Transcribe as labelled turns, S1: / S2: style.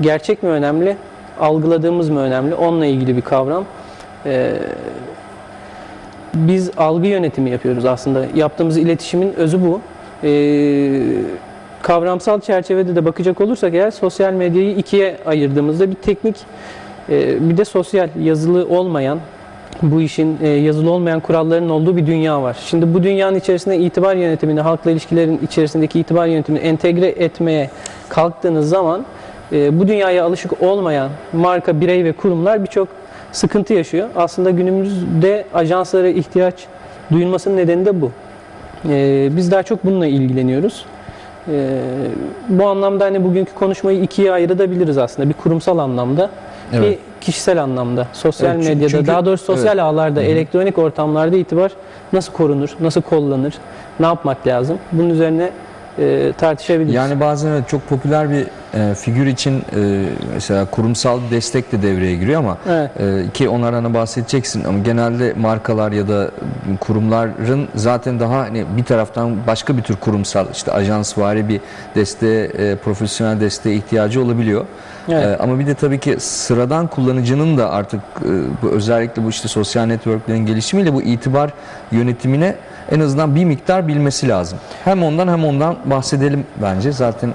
S1: Gerçek mi önemli, algıladığımız mı önemli? Onunla ilgili bir kavram. Ee, biz algı yönetimi yapıyoruz aslında. Yaptığımız iletişimin özü bu. Ee, kavramsal çerçevede de bakacak olursak eğer sosyal medyayı ikiye ayırdığımızda bir teknik e, bir de sosyal yazılı olmayan bu işin e, yazılı olmayan kurallarının olduğu bir dünya var. Şimdi bu dünyanın içerisinde itibar yönetimini, halkla ilişkilerin içerisindeki itibar yönetimini entegre etmeye kalktığınız zaman e, bu dünyaya alışık olmayan marka, birey ve kurumlar birçok sıkıntı yaşıyor. Aslında günümüzde ajanslara ihtiyaç duyulmasının nedeni de bu. E, biz daha çok bununla ilgileniyoruz. E, bu anlamda hani bugünkü konuşmayı ikiye ayırabiliriz aslında. Bir kurumsal anlamda,
S2: Evet.
S1: bir kişisel anlamda, sosyal
S2: Evet,
S1: medyada,
S2: çünkü-
S1: daha doğrusu sosyal
S2: evet.
S1: ağlarda, elektronik ortamlarda itibar nasıl korunur, nasıl kollanır, ne yapmak lazım? Bunun üzerine e, tartışabiliriz.
S2: Yani bazen evet çok popüler bir e, figür için e, mesela kurumsal destek de devreye giriyor ama
S1: Evet.
S2: e, ki onlardan bahsedeceksin ama genelde markalar ya da kurumların zaten daha hani bir taraftan başka bir tür kurumsal işte ajansvari bir desteğe, e, profesyonel desteğe ihtiyacı olabiliyor.
S1: Evet.
S2: E, ama bir de tabii ki sıradan kullanıcının da artık e, bu özellikle bu işte sosyal networklerin gelişimiyle bu itibar yönetimine en azından bir miktar bilmesi lazım. Hem ondan hem ondan bahsedelim bence. Zaten